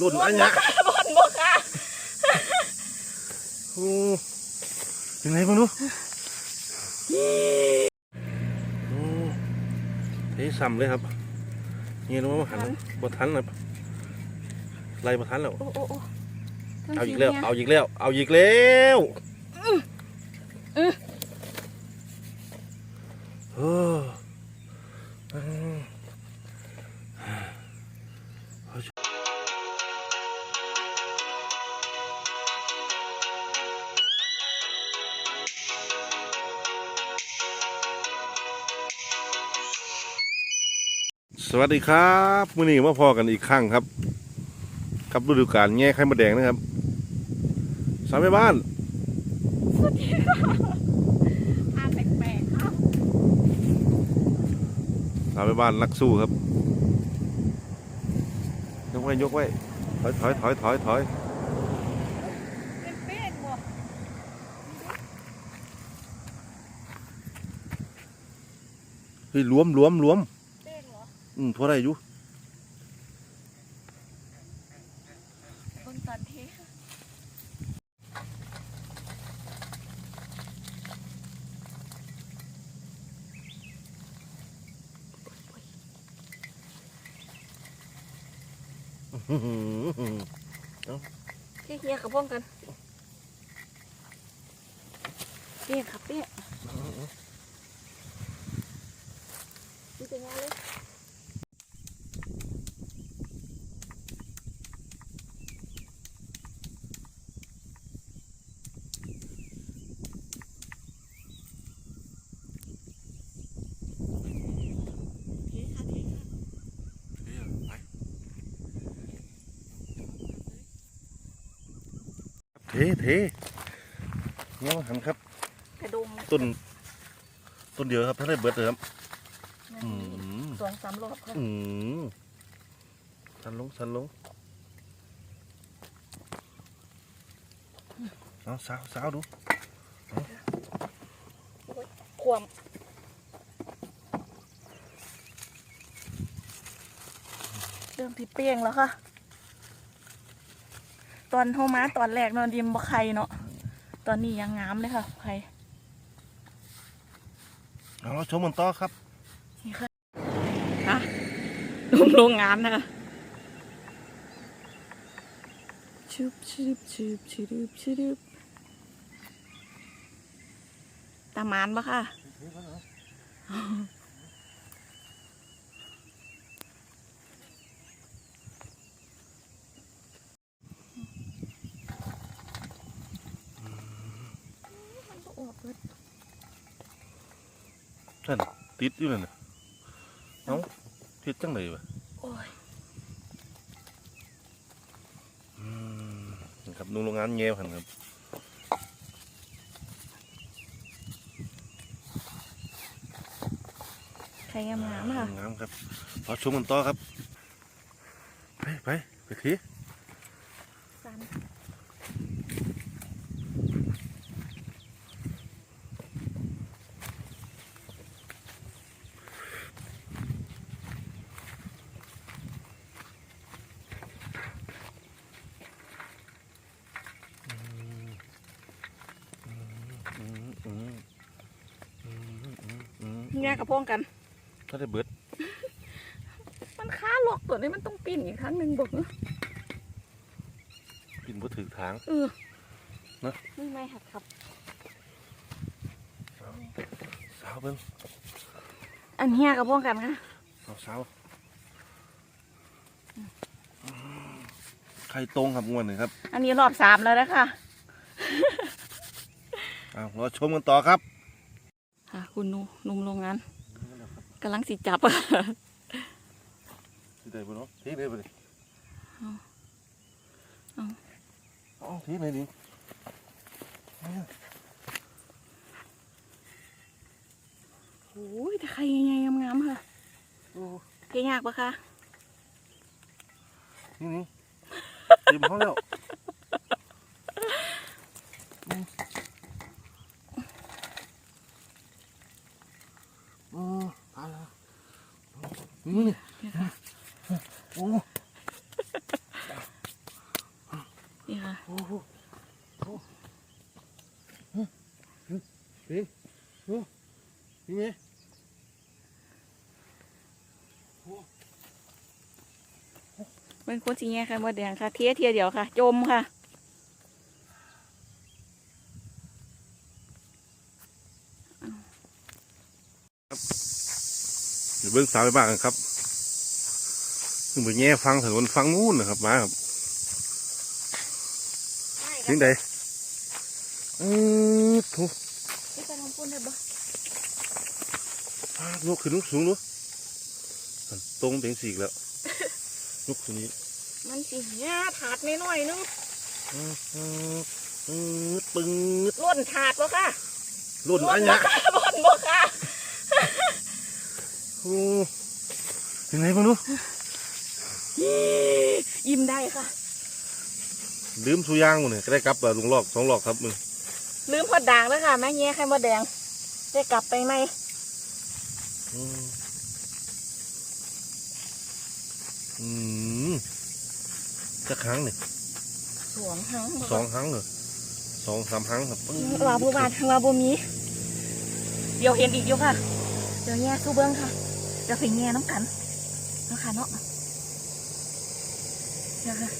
รุ่นอันเนี้ยบนบ่ค่ะโอ้ยังไงบ้างดูโอ้เทซ้ำเลยครับนี่รู้ว่าหันบทันครับไล่บทันแล้วโอ้โอ้โอ้เอาอีกแล้ว เอาอีกแล้ว เอาอีกแล้วเออ วัสดีครับมื่อนี้มาพอกันอีกครั้งครับกับฤดูกาลแง่ไข่มดแดงนะครับ สามแม่บ้านทาแปลกๆครับสามแม่บ้านนักสู้ครับ ยกไว้ยกไว้ถอยถอยถอยถอยถอยเป็นเป้งบ่เฮ้ยรวมรวมรวมเป้งเหร ออืมพอได้อยู่คนตอนเทอื้อหือเทเฮียกับพ่องกันเป้งครับเป้งดูเป็นไงเลย เทเทเงี้ยหันครับ กระดุมต้นต้นเดียวครับถ้าได้เบิดเลยครับ อืม สองสามรอบค่ะอืมสันลงสันลงเอาสาวสาวดูความเริ่มที่เป้งแล้วค่ะ ตอนโทมาตอนแรกเนอนดิมบ่ไข่เนาะตอนนี้ยังงามเลยค่ะไข่เอาเราชมมันต่อครับนี่ค่ะฮะลงโรงงานนะคะชุบชุบชุบชุบชุบตามานปะค่ะ มันก็ออกเบิด นั่นติดอยู่นั่นน่ะเอ้าเฮ็ดจังไดวะโอ้ยอืมนี่ครับนุ่งโรงงานแง่หันครับไข่งามๆค่ะ งามครับเราชมมันต่อครับ ไปไปไปที สัน อืมอืมอืมอืม อืมแง่กับพ่องกันถ้าได้เบิด มันค้าหลอกตัวนี้มันต้องปีนอีกครั้งหนึ่งบอกเนอะกินบ่ถึงทาง เออนะไม่ไม่หัดครับ สาวเบิ่งอันเฮียกับพ่องกันค่ะสาวสาวไข่ตรงครับงวนหนึ่งครับ อันนี้รอบสามแล้วนะคะเอาเราชมกันต่อครับ ค่ะ คุณหนูหนุ่มโรงงานกำลังสิจับที่ได้บ่เนาะที่ได้บ่ดิเอาเอาเอาที่ไหนดิโอ้ยแต่ไข่ยังไงงามๆค่ะโอ้เกยากปะคะนี่นี่เต็มห้องแล้วโอ้ตายแล้วนี่นี่ เดี๋ยวค่ะ โอ้ ค่ะ โอ้โหโอ้เฮ้ยโอ้นี่ไง เป็นคนสีแง่ค่ะมดแดงค่ะ เทียเทียเดียวค่ะ จมค่ะเดี๋ยวเบิ้งสาวไปบ้างกันครับขึ้นไปแง่ฟังถนนฟังนู้นนะครับมาครับถึงใดอือถูกที่ไปลงพุ่นได้บ่ลูกขึ้นลูกสูงลูกตรงเป็นสีกแล้ว ลูกคนนี้ มันสีแง่ถาดนิดหน่อยนึงอืออืออือปึ้งล้นถาดบ่ค่ะรุ่นล้อันนบ่ยะค่ะล้นบ่ค่ะโอ้ยังไงบ้างลูกยิ้มได้ค่ะ ลืมสุยางหมดเลยก็ได้กลับแบบลุงลอกสองลอกครับมึงลืมพอดด่างแล้วค่ะแม่แง่ไข่มดแดง ได้กลับไปไหม อืมอืมจะครั้งนี่สวงหังบ่สองครั้งเหรอสองสามครั้งครับปึ้งว่าผู้บาททางว่าบ่มีเดี๋ยวเห็นอีกอยู่ค่ะ เดี๋ยวแง่สู้เบิ้งค่ะเดี๋ยวไปแง่น้ำกันเนาะค่ะเนาะเดี๋ยวค่ะ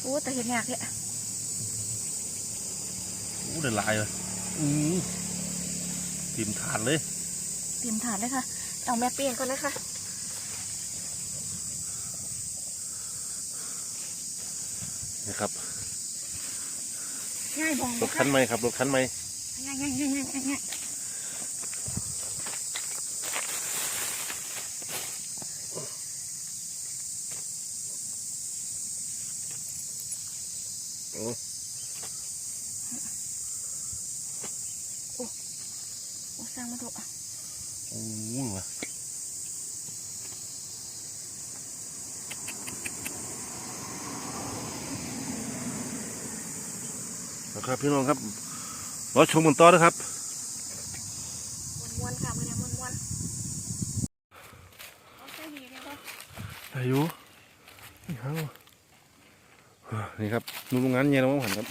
โอ้แต่เห็นยากเนี่ยอู้เดือดลายเลยอืมติมถาดเลยเตรียมถาดเลยค่ะ เอาแม่เปลี่ยนก่อนเลยค่ะนะครับง่ายบองรถคันใหม่ครับรถคันใหม่ง่ายง่ายง่ายง่ายง่ายง่ายโอ้โอ้สร้างมาถูก โอ้ว่ะนะครับพี่น้องครับรอชมกันต่อนะครับม้วนๆค่ะมันยังม้วนๆเอาใส่ดีเลยค่ะอายุนี่ครับนี่ครับนุ่งโรงงานเย็นแล้วมั้งหันครับ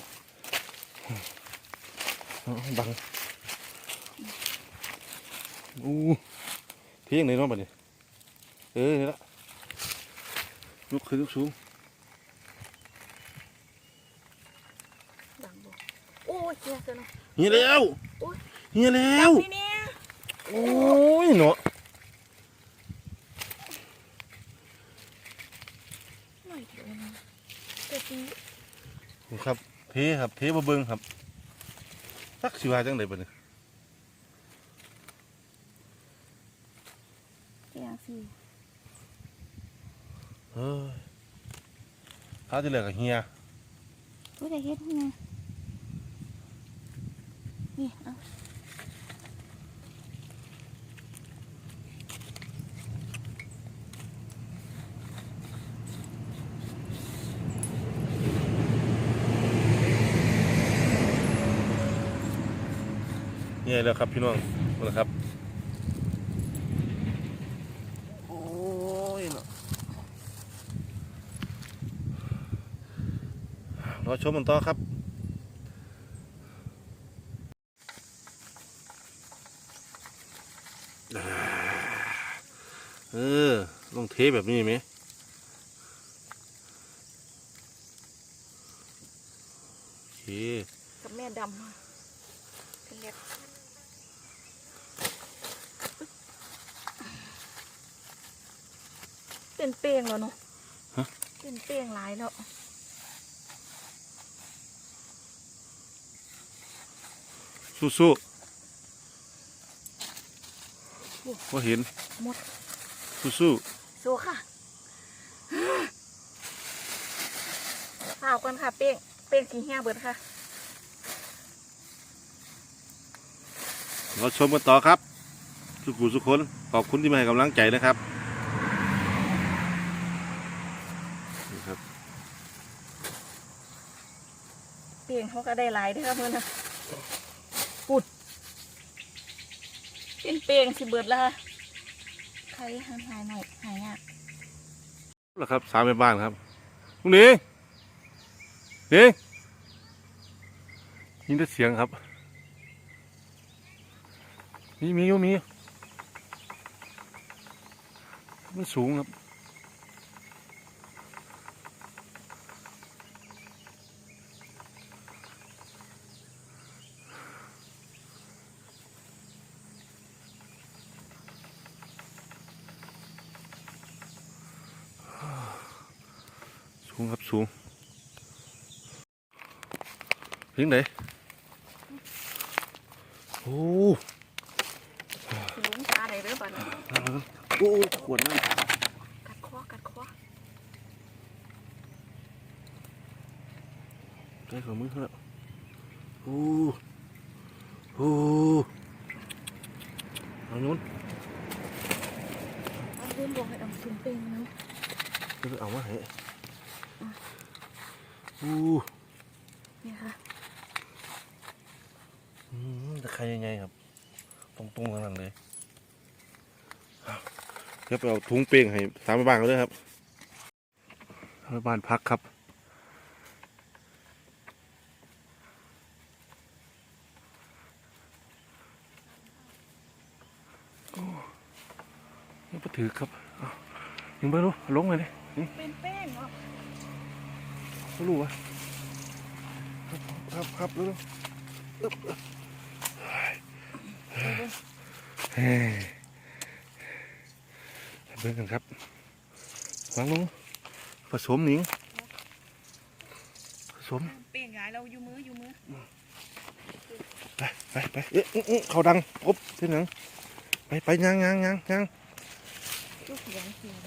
เอาบัง อู้เที่ยงเลยเนาะบัดนี้เออนี่ละลุกขึ้นลุกสูงดังบ่โอ้ยเฮียเสือเนาะเฮียแล้วโอ้ยเฮียแล้วนี่เนี่ยโอ้ยเนาะหน่อยเดียวนะแต่ดีนี่ครับเทครับเทบะเบิงครับสักสิว่าจังไดบัดนี้ อย่างสิ เฮ้ยข้าวที่เหลือกับเฮียรู้แต่เฮ็ดไงนี่เอาเฮียแล้วครับพี่น้องนะครับ โอ้ยเนาะ รอชมมันต่อครับเออลงเทแบบนี้ไหมโอเคกับแม่ดำเป็นเล็บเป็นเป้งแล้วเนาะฮะเป็นเป้งหลายแล้ว สู้ๆว่าเห็นหมดสู้สู้ค่ะข่าวกันค่ะเป้งเป้งสีแห้งเบิดค่ะๆเราชมกันต่อครับทุกผู้ทุกคนขอบคุณที่มาให้กำลังใจนะครับนี่ครับเปลี่ยนเขาก็ได้หลายเด้วยครับเพื่อนนะปุด เป็นเปลงสิเบิดแล้วค่ะใครหายหายหน่อยหายยากแล้วครับสามแม่บ้านครับลุงหนิงหนิงยินแต่เสียงครับ มีมีอยู่มีอยู่มันสูงครับ สูงครับสูง เพียงไหนโอ้ลุงตาอะไรเด้อบัดนี้โอ้ขวดน้กัดคอกัดคอใกล้ของมึงแล้วโอ้โอ้เอาโน้นเอาเริ่มบอกให้ดำซุ่มเป็นเนาะเอามาให้โอ้เนี่ยค่ะ ตะไคร้ยังไงครับตรงตรงๆนั่นเลยครับเดี๋ยวไปเอาถุงเป้งให้สามไปบ้านเขาด้วยครับสามไปบ้านพักครับยังไปถือครับเอายังไม่รู้ลงเลยดินี่เป็นแป้งเนาะไม่รู้วะครับครับเร็วเฮ้ย เบิ่งกันครับวางลงผสมหนิงผสมแป้งหลายเราอยู่มืออยู่มือไปไปไปเอ๊ะเขาดังปุ๊บเส้นหนังไปไปย่างย่างย่างย่างลูกเสียงเสียง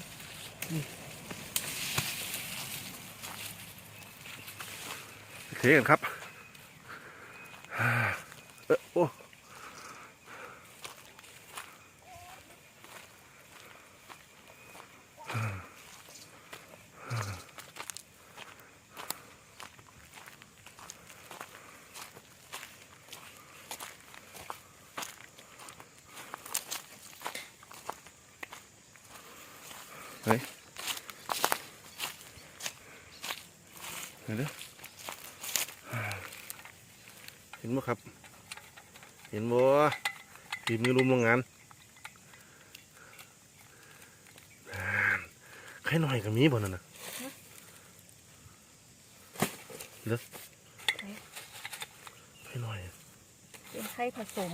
เทกันครับ เออโอ้เฮ้ยเดี๋ยวเดี๋ยว เห็นบ่ครับ เห็นบ่ทีมนี้รุมโรงงานอ่านใครหน่อยก็มีบ่นั่นน่ะเด้อใครหน่อยเป็นไข่ผสม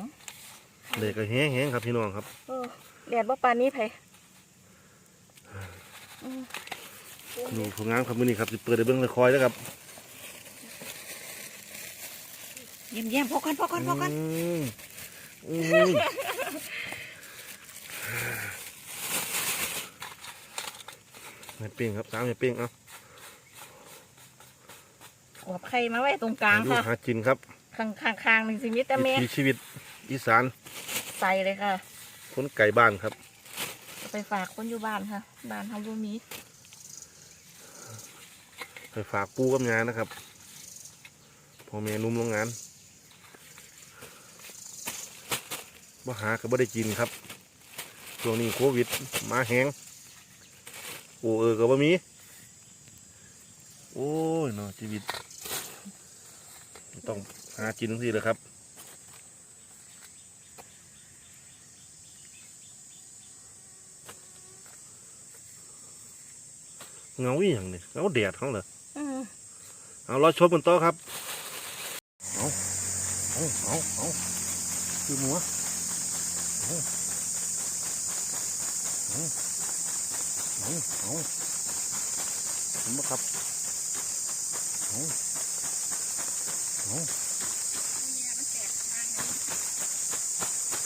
เด็กก็แห้งๆครับพี่น้องครับเออแดดว่าปานนี้ไผอืมดูผลงานครับมื้อนี้ครับสิเปิดได้เบิ่งเลยคอยแล้วครับ เยี่ยมเยี่ยมพอกันพอกันพอกันอืมอืมไม่เป้งครับสามไม่เป้งเอาขวบไข่มาไว้ตรงกลางดูค่ะหากินครับข้างข้างข้างหนึ่งสิมิตรแม่วิถีชีวิตอีสานใส่เลยค่ะคนไก่บ้านครับเอาไปฝากคนอยู่บ้านค่ะ บ้านทำบุมีไปฝากปูกับงานนะครับพ่อแม่นุ่มโรงงาน บ่หาก็บ่ได้กินครับช่วงนี้โควิดมาแหงโอเออก็บ่มี โอ้ยเนาะชีวิต ต้องหากินสิเลยครับเงาอีหยังเนี่ยเงาแดดเขาเหรออืมเอารอชมกันต่อครับ เอาเอาเอาเอาคือหมัว เอาเอาเห็นไหมครับเอาเอา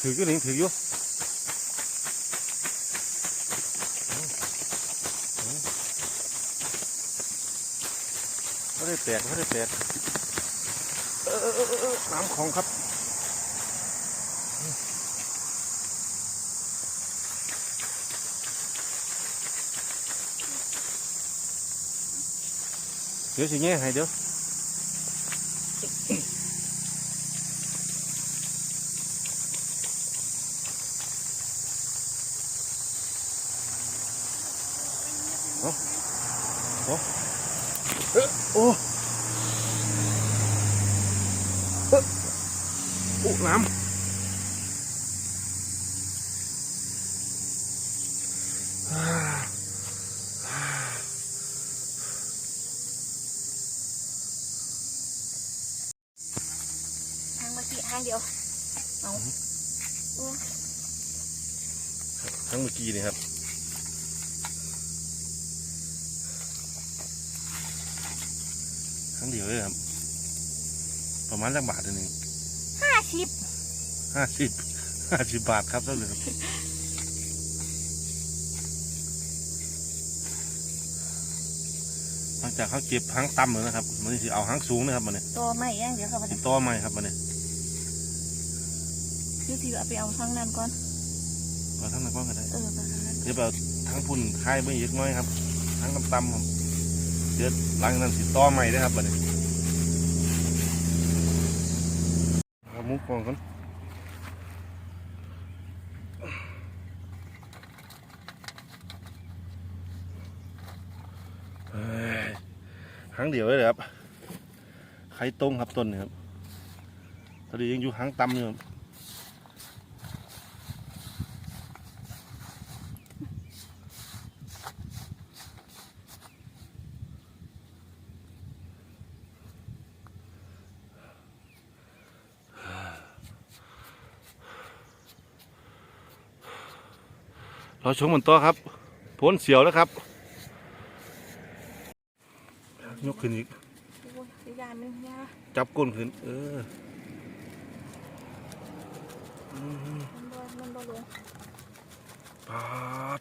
ถืออยู่นี่ถืออยู่ไม่ได้แตกไม่ได้แตกเออน้ำของครับ เดี๋ยวสิแง่ให้เดี๋ยวเอาเอา เอ้อโอ้เอ้อโอ้น้ำอ่า หางเมื่อกี้หางเดียวเอาโอ้ ทั้งเมื่อ กี้นี่ครับทั้งเดียวเลยครับ ประมาณจักบาทหนึงห้าสิบห้าสิบห้าสิบบาทครับเท่าไหร่ครับหลังจากเขาเก็บหางต่ำเลยนะครับมันจะเอาหางสูงนะครับมันเนี่ยตัวไม่อย่างเดียวค่ะวันตินี้ดต่อใหม่ครับมันเนี่ยพี่สิเอาไปเอาทางนั้นก่อน ก็ทั้งนั้นก็ได้เออไปทางนั้นเดี๋ยวเอาทั้งพุ่นคายไม่เยอะน้อยครับ ทั้งต่ำๆครับเดี๋ยวหลังจากนั้นติดต่อใหม่ได้อครับมันเนี่ยเอามุกกองกันเอ้ยหางเดียวเลยเหรอครับไข่ตรงครับต้นนี่ครับตอนนี้ยังอยู่หางต่ำอยู่ครับ เราชมมันต่อครับพ้นเสียวแล้วครับ ยกขึ้นอีกโอ้ยอีกอย่างหนึงยาจับก้นขึ้น เอออืมมันบ่มันบ่ลงปลา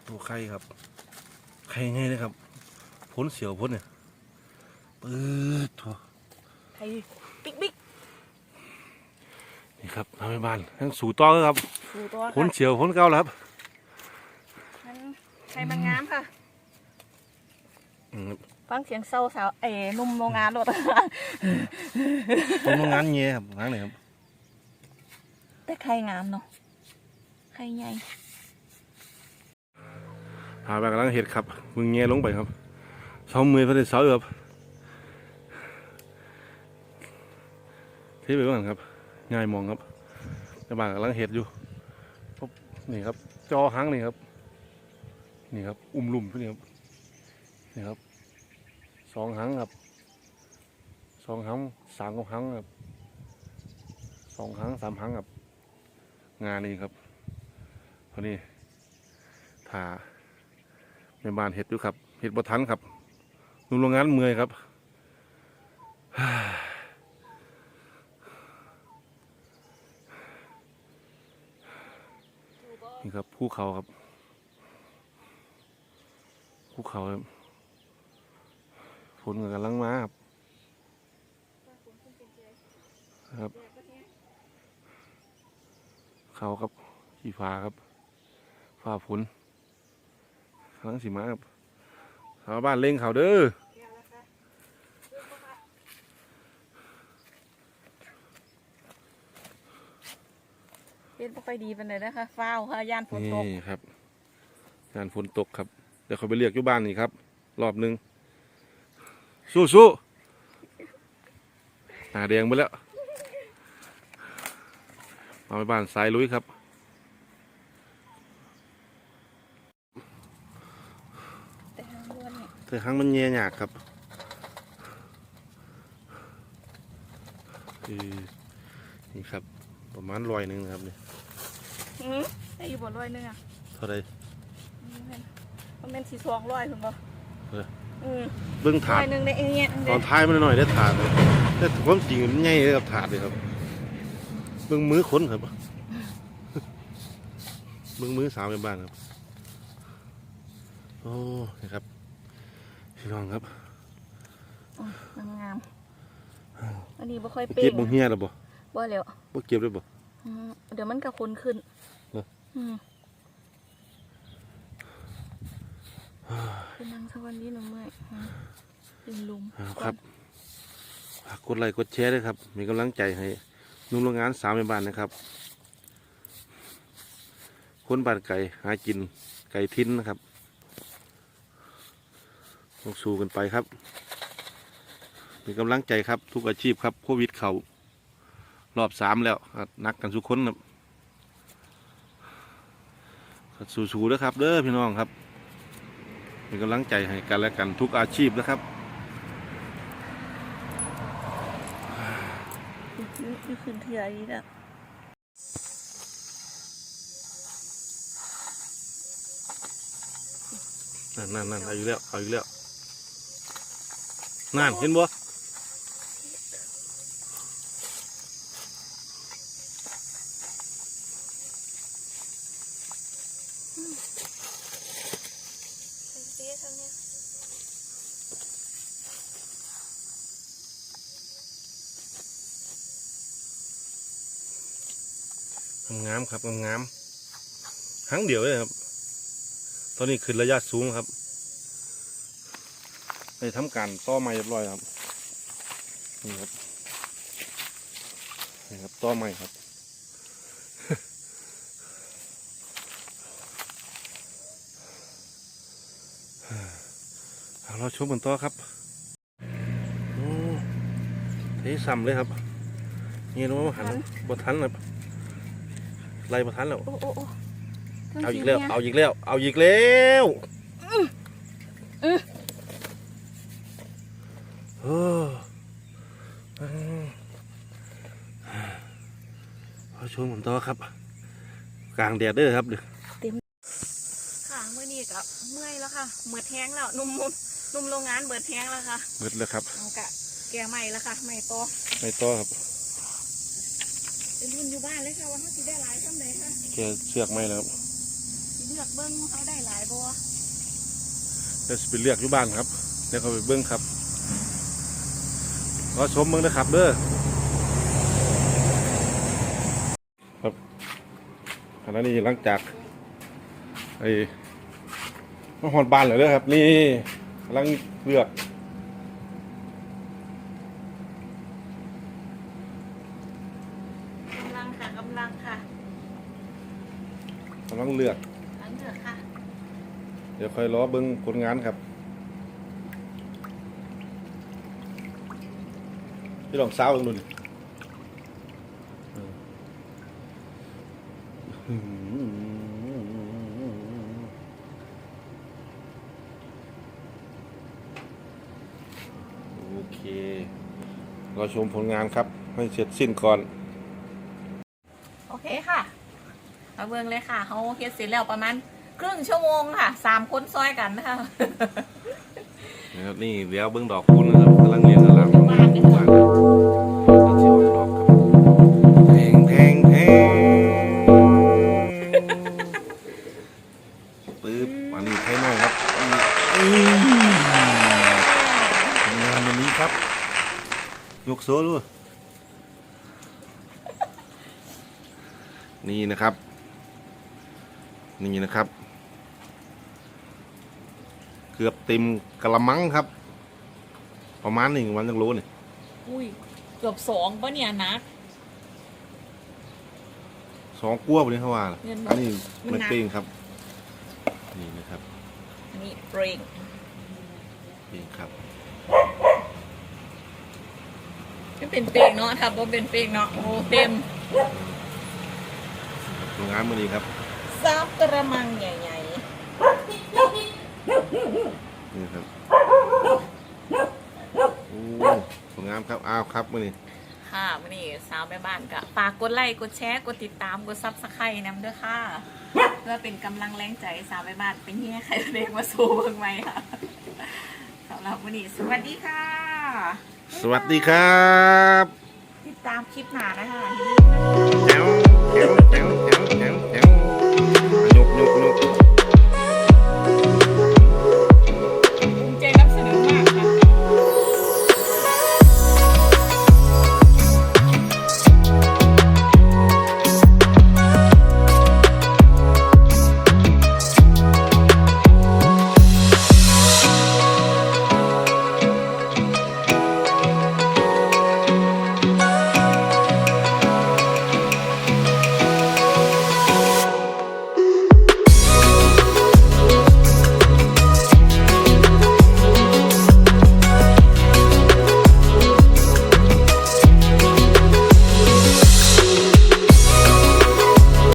ตัวไข่ครับ ไข่ไงเลยครับพ้นเสียวพ้นเนี่ยปื๊ดทัวไข่บิ๊กบิ๊กนี่ครับทำให้บ้านทั้งสู่ต่อเลยครับสู่ตัวพ้นค่ะเสียวพ้นเก่าแล้วครับมันไข่มันงามค่ะอืมฟังเสียงเศร้าสาวเอ๋หนุ่มโรงงานรถต้นงานเงี้ยครับงานไหนครับแต่ไข่งามเนาะไข่ใหญ่ หาไปกำลังเห็ดครับมึงเงี้ยลงไปครับเสามือพระเดชเสาอยู่ครับเที่ไปบ้างครับง่ายมองครับในบ้านกำลังเห็ดอยู่ปุ๊บนี่ครับ จอหางนี่ครับ นี่ครับ อุ้มลุ่มพวกนี้ครับนี่ครับสองหางครับสองหางสามกับหางครับสองหางสามหางครับงานนี้ครับพอนี้ถ่าในบ้านเห็ดอยู่ครับเห็ดบ่ทันครับนุ่มโรงงานเมื่อยครับนี่ครับภูเขาครับ ภูเขาครับฝนก็กำลังมาครับครับ เขาครับสีฟ้าครับฟ้าฝนกำลังสีมาครับชาวบ้านเล่งเขาเด้อเป็นบ่ค่อยดีปานใดนะคะฟ้าวค่ะย่านฝนตกนี่ครับ งานฝนตกครับ เดี๋ยวเขาไปเรียกอยู่บ้านนี่ครับ รอบหนึ่งสู้สู้หน้าแดงไปแล้วมาไปบ้านสายลุยครับ แต่ทางด่วนเนี่ยแต่ครั้งมันแย่ยากครับคือนี่ครับ ประมาณร้อยหนึ่งนะครับนี่อือได้อยู่บ่ร้อยหนึงอะเท่าไร มันเป็นสีสองร้อยคุณบ่เออ อืมเบื้องถาร้ดอยหนึงได้เองเนี่ยตอนท้ายมันหน่อยได้ถาดเลยแต่ความจริงมันใหญ่เลยกับถาดเลยครับเบื้องมือค้นครับเบื้องมือสาวในบ้านครับ โอ้นี่ครับพี่น้องครับงามงามอันนี้บ่ค่อยบ่เป้เก็บงบ่เฮียหรอบ่บ่แล้วบ่เก็บเลยบ่ อืมเดี๋ยวมันก็คนขึ้นเหรอ อืม คือนั่งสักวันนี้หนูเมื่อยอืมเป็นลุมครับกดไลค์กดแชร์ด้วยครับ มีกำลังใจให้นุ่มโรงงานสาวในบ้านนะครับ คนบ้านไก่หากินไก่ทิ้นนะครับต้องสู้กันไปครับเป็นกำลังใจครับทุกอาชีพครับโควิดเขารอบสามแล้วนักกันทุกคนครับสู้ๆนะครับ เด้อพี่น้องครับ เป็นกำลังใจให้กันและกันทุกอาชีพนะครับ นี่คือเทียนี้นะนั่นนั่นนั่นเอาอีกแล้วเอาอีกแล้วนั่นเห็นบ่ เจ๊ทำเนี่ย งาม ครับงามๆหางเดียวเลยครับ ตอนนี้ขึ้นระยะสูงครับได้ทำการต่อไม้เรียบร้อยครับนี่ครับนี่ครับต่อไม้ครับเอาเราชมกันต่อครับโอ้เทซ้ำเลยครับนี่นะว่าหันบทันครับ ไล่บทันแล้ว โอ้โอ้โอ้เอาอีกแล้ว เอาอีกแล้ว เอาอีกแล้วเออเอาชมผมต่อครับ กลางแดดเด้อครับเด้อค่ะเมื่อนี้กับเมื่อยแล้วค่ะเมื่อแท้งแล้วนุ่มนุ่มนุ่มโรงงานเบิดแท้งแล้วค่ะหมดแล้วครับเอากะแกใหม่แล้วค่ะใหม่โตอไม่ต่อครับ เป็นรุ่นอยู่บ้านเลยค่ะว่าเขาสิได้หลายซ้ำไหนค่ะแค่เชือกไม่แล้วครับสิเลือกเบิ้งเขาได้หลายบัวเดี๋ยวสิไปเลือกอยู่บ้านครับเดี๋ยวเขาไปเบิ้งครับรอชมเบิ้งนะครับเด้อครับขณะนี้หลังจากไอ้มาหอนบ้านเลยเด้อครับ นี่กำลังเลือกกำลังค่ะกำลังค่ะ กำลัง เลือก หลังเลือกค่ะเดี๋ยวค่อยรอเบิ้งผลงานครับพี่ลองสาวลองดูดิโอเค เราชมผลงานครับ ให้เสร็จสิ้นก่อน โอเคค่ะ มาเบิ้งเลยค่ะเขาเฮ็ดเสร็จแล้วประมาณครึ่งชั่วโมงค่ะสามคนซอยกันนะคะนะครับนี่เดี๋ยวเบิ้งดอกคุณนะครับกำลังเรียงกำลังวางครับกำลังสิออกดอกครับแพงแพงแพงปึ๊บอันนี้ไทยน้อยครับอืมทำงานวันนี้ครับ ยกโซ่ด้วยนี่นะครับ นี่นะครับ เกือบเต็มกระมังครับ ประมาณหนึ่งวันจังรู้นี่อุ้ยเกือบสองปะเนี่ยนักสองกั้วไปเลยเขาว่าล่ะเงินอันนี้มันมันหนักเป้งครับ นี่นะครับ อันนี้เบรกเป้งครับก็เป็นเปลงเนาะถ้าบ่เป็นเปลงเนาะโอ้เต็มผลงานมือนี้ครับ ซาบกระมังใหญ่นี่ครับโอ้ผลงานครับอ้าวครับมือนี้ๆ ค่ะวันนี้สาวแม่บ้านก็ฝากกดไลค์กดแชร์กดติดตามกดซับสไครต์นำด้วยค่ะ เพื่อเป็นกำลังแรงใจสาวแม่บ้านเป็นเฮียใครเด็กมาสู้เบิ่งไหมค่ะสำหรับวันนี้สวัสดีค่ะ สวัสดีครับ ติดตามคลิปหน้านะคะ